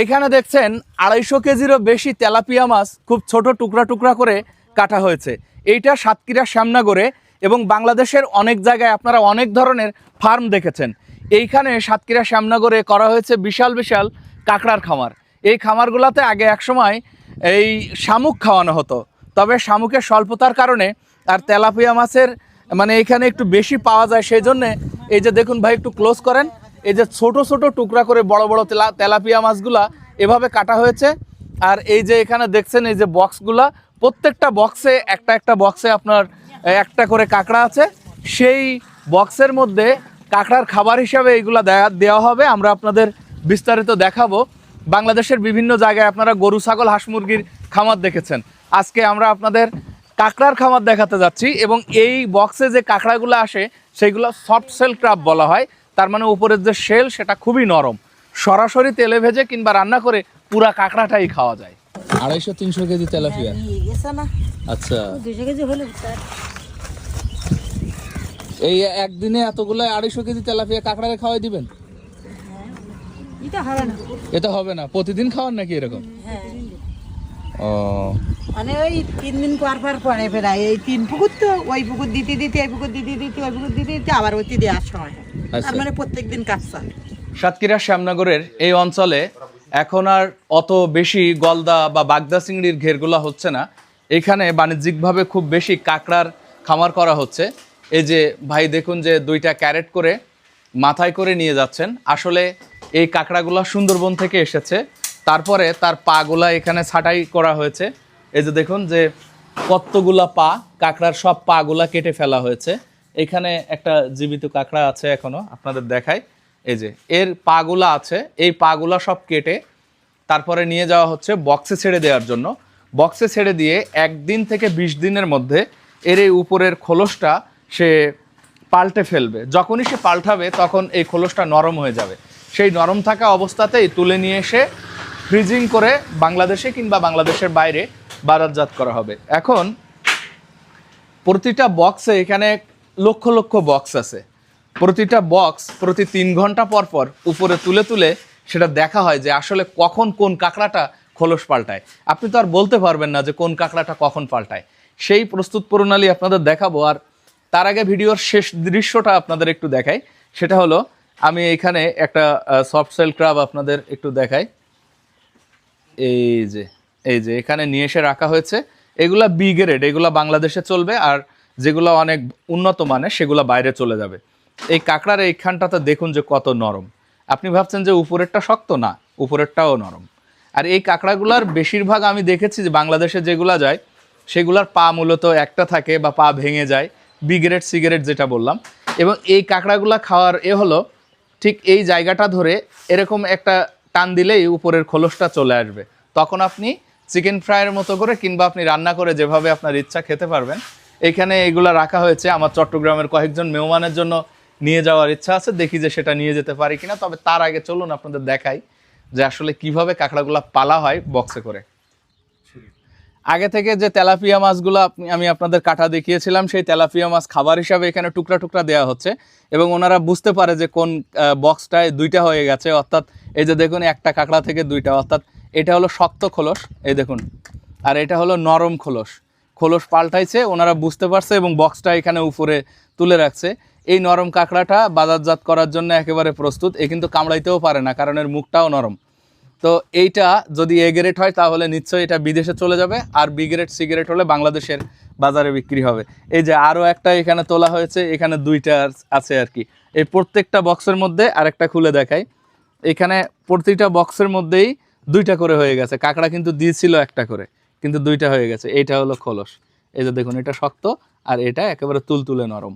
এইখানে দেখছেন আড়াইশো কেজিরও বেশি তেলাপিয়া মাছ খুব ছোট টুকরা টুকরা করে কাটা হয়েছে। এইটা সাতক্ষীরা শ্যামনগরে এবং বাংলাদেশের অনেক জায়গায় আপনারা অনেক ধরনের ফার্ম দেখেছেন। এইখানে সাতক্ষীরা শ্যামনগরে করা হয়েছে বিশাল বিশাল কাঁকড়ার খামার। এই খামারগুলোতে আগে একসময় এই শামুক খাওয়ানো হতো। তবে শামুকের স্বল্পতার কারণে আর তেলাপিয়া মাছের মানে এখানে একটু বেশি পাওয়া যায়, সেই জন্যে এই যে দেখুন ভাই, একটু ক্লোজ করেন। এই যে ছোট ছোট টুকরা করে বড় বড় তেলা তেলাপিয়া মাছগুলা এভাবে কাটা হয়েছে। আর এই যে এখানে দেখছেন এই যে বক্সগুলা, প্রত্যেকটা বক্সে একটা একটা বক্সে আপনার একটা করে কাঁকড়া আছে। সেই বক্সের মধ্যে কাঁকড়ার খাবার হিসাবে এইগুলা দেওয়া হবে। আমরা আপনাদের বিস্তারিত দেখাবো। বাংলাদেশের বিভিন্ন জায়গায় আপনারা গরু, ছাগল, হাঁস মুরগির খামার দেখেছেন। আজকে আমরা আপনাদের কাঁকড়ার খামার দেখাতে যাচ্ছি এবং এই বক্সে যে কাঁকড়াগুলো আসে, সেগুলো সফট সেল ক্রাব বলা হয়। তার মানে উপরের যে শেল সেটা খুবই নরম। সরাসরি তেলে ভেজে কিংবা রান্না করে পুরা কাঁকড়াটাই খাওয়া যায়। আড়াইশো তিনশো কেজি তেলাপিয়া? নিয়ে আচ্ছা। দুশো কেজি হলে এই একদিনে এতগুলো আড়াইশো কেজি তেলাপিয়া কাঁকড়ারে খাওয়াই দিবেন? এটা হবে না। হবে না? প্রতিদিন খাওয়ান নাকি এরকম? হ্যাঁ। ও। মানে ওই তিন দিন পর পর পরে ফেরায় এই তিন পুকুর তো ওই পুকুর দিতে দিতে এই পুকুর দিতে দিতে ওই পুকুর দিতে দিতে আবার ওইটি দেওয়ার সময় হয়। তার মানে কাজ চলে সাতক্ষীরা শ্যামনগরের এই অঞ্চলে এখন আর অত বেশি গলদা বা বাগদা চিংড়ির ঘেরগুলো হচ্ছে না। এখানে বাণিজ্যিকভাবে খুব বেশি কাঁকড়ার খামার করা হচ্ছে। এই যে ভাই দেখুন যে দুইটা ক্যারেট করে মাথায় করে নিয়ে যাচ্ছেন। আসলে এই কাঁকড়াগুলো সুন্দরবন থেকে এসেছে। তারপরে তার পাগুলা এখানে ছাঁটাই করা হয়েছে। এই যে দেখুন যে কতগুলা পা কাঁকড়ার সব পাগুলা কেটে ফেলা হয়েছে। এখানে একটা জীবিত কাঁকড়া আছে এখনও, আপনাদের দেখায় এই যে, এর পাগুলা আছে, এই পাগুলা সব কেটে তারপরে নিয়ে যাওয়া হচ্ছে বক্সে ছেড়ে দেওয়ার জন্য। বক্সে ছেড়ে দিয়ে একদিন থেকে বিশ দিনের মধ্যে এর এই উপরের খোলসটা সে পাল্টে ফেলবে। যখনই সে পাল্টাবে, তখন এই খোলসটা নরম হয়ে যাবে। সেই নরম থাকা অবস্থাতেই তুলে নিয়ে এসে ফ্রিজিং করে বাংলাদেশে কিংবা বাংলাদেশের বাইরে বারাতজাত করা হবে। এখন প্রতিটা বক্সে এখানে লক্ষ লক্ষ বক্স আছে। প্রতিটা বক্স প্রতি তিন ঘণ্টা পর পর উপরে তুলে তুলে সেটা দেখা হয় যে আসলে কখন কোন কাঁকড়াটা খোলস পাল্টায়। আপনি তো আর বলতে পারবেন না যে কোন কাঁকড়াটা কখন পাল্টায়। সেই প্রস্তুত প্রণালী আপনাদের দেখাবো আর তার আগে ভিডিওর শেষ দৃশ্যটা আপনাদের একটু দেখাই। সেটা হলো, আমি এখানে একটা সফট সেল ক্রাব আপনাদের একটু দেখাই। এই যে এই যে, এখানে নিয়ে এসে রাখা হয়েছে। এগুলা বি গ্রেড এগুলা বাংলাদেশে চলবে আর যেগুলো অনেক উন্নত মানের, সেগুলো বাইরে চলে যাবে। এই কাঁকড়ার এইখানটাতে দেখুন যে কত নরম। আপনি ভাবছেন যে উপরেরটা শক্ত? না, উপরেরটাও নরম। আর এই কাঁকড়াগুলার বেশিরভাগ আমি দেখেছি যে বাংলাদেশে যেগুলা যায়, সেগুলার পা মূলত একটা থাকে বা পা ভেঙে যায় বি গ্রেড সিগারেট যেটা বললাম। এবং এই কাঁকড়াগুলা খাওয়ার এ হলো, ঠিক এই জায়গাটা ধরে এরকম একটা টান দিলেই উপরের খোলসটা চলে আসবে। তখন আপনি চিকেন ফ্রাইয়ের মতো করে কিংবা আপনি রান্না করে যেভাবে আপনার ইচ্ছা খেতে পারবেন এখানে এগুলা রাখা হয়েছে। আমার চট্টগ্রামের কয়েকজন মেহমানের জন্য নিয়ে যাওয়ার ইচ্ছা আছে। দেখি যে সেটা নিয়ে যেতে পারি কিনা। তবে তার আগে চলুন আপনাদের দেখাই যে আসলে কীভাবে কাঁকড়াগুলা পালা হয় বক্সে করে। আগে থেকে যে তেলাপিয়া মাছগুলো আমি আপনাদের কাটা দেখিয়েছিলাম, সেই তেলাপিয়া মাছ খাবার হিসাবে এখানে টুকরা টুকরা দেওয়া হচ্ছে এবং ওনারা বুঝতে পারে যে কোন বক্সটায় দুইটা হয়ে গেছে। অর্থাৎ এই যে দেখুন, একটা কাঁকড়া থেকে দুইটা, অর্থাৎ এটা হলো শক্ত খোলস, এই দেখুন। আর এটা হলো নরম খোলস। খোলস পাল্টাইছে, ওনারা বুঝতে পারছে এবং বক্সটা এখানে উপরে তুলে রাখছে। এই নরম কাঁকড়াটা বাজারজাত করার জন্য একেবারে প্রস্তুত, এ কিন্তু কামড়াইতেও পারে না, কারণ এর মুখটাও নরম। তো এইটা যদি এ গ্রেড হয়, তাহলে নিশ্চয়ই এটা বিদেশে চলে যাবে, আর বি গ্রেড সিগারেট হলে বাংলাদেশের বাজারে বিক্রি হবে। এই যে আরও একটা এখানে তোলা হয়েছে, এখানে দুইটা আছে আর কি। এই প্রত্যেকটা বক্সের মধ্যে আরেকটা খুলে দেখাই। এখানে প্রতিটা বক্সের মধ্যেই দুইটা করে হয়ে গেছে, কাঁকড়া কিন্তু দিয়েছিল একটা করে। কিন্তু দুইটা হয়ে গেছে। এটা হলো খোলস। এই যে দেখুন, এটা শক্ত আর এটা একেবারে তুলতুলে নরম।